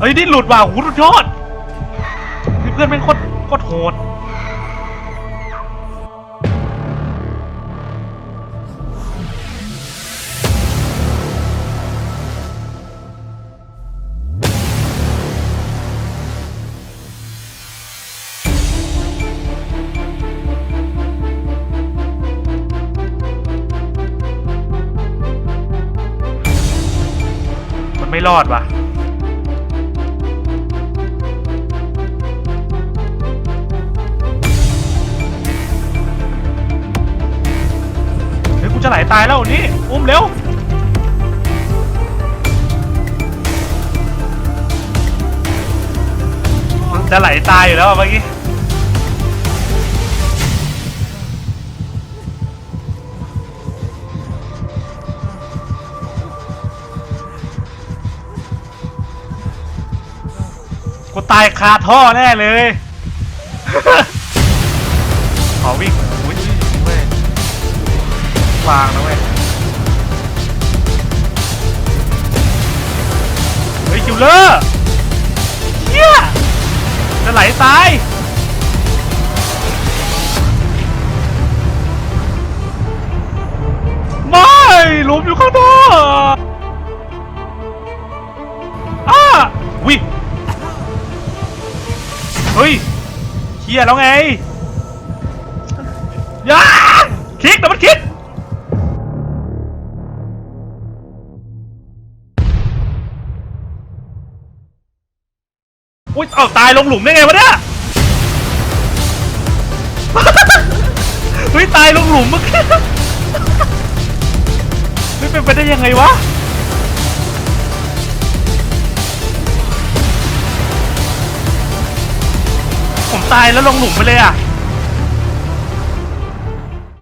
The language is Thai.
เฮ้ยนี่หลุดว่ะหูสุดยอดเพื่อนแม่งโคตรโคตรโหดมันไม่รอดว่ะ จะไหลตายแล้วนี่อุ้มเร็วจะไหลตายอยู่แล้วเมื่อกี้กูตายคาท่อแน่เลย ขอวิ่ง ยวางนะเว้ย เฮ้ยคิวเลอร์เฮียจะไหลตายไม่ลุมอยู่ข้างหน้าอ้าวิเฮ้ยเฮียแล้วไงอยา อุ้ยเอาตายลงหลุมได้ไงวะเนี่ยเฮ้ยตายลงหลุมเมื่อกี้ไม่เป็นไปได้ยังไงวะผมตายแล้วลงหลุมไปเลยอะ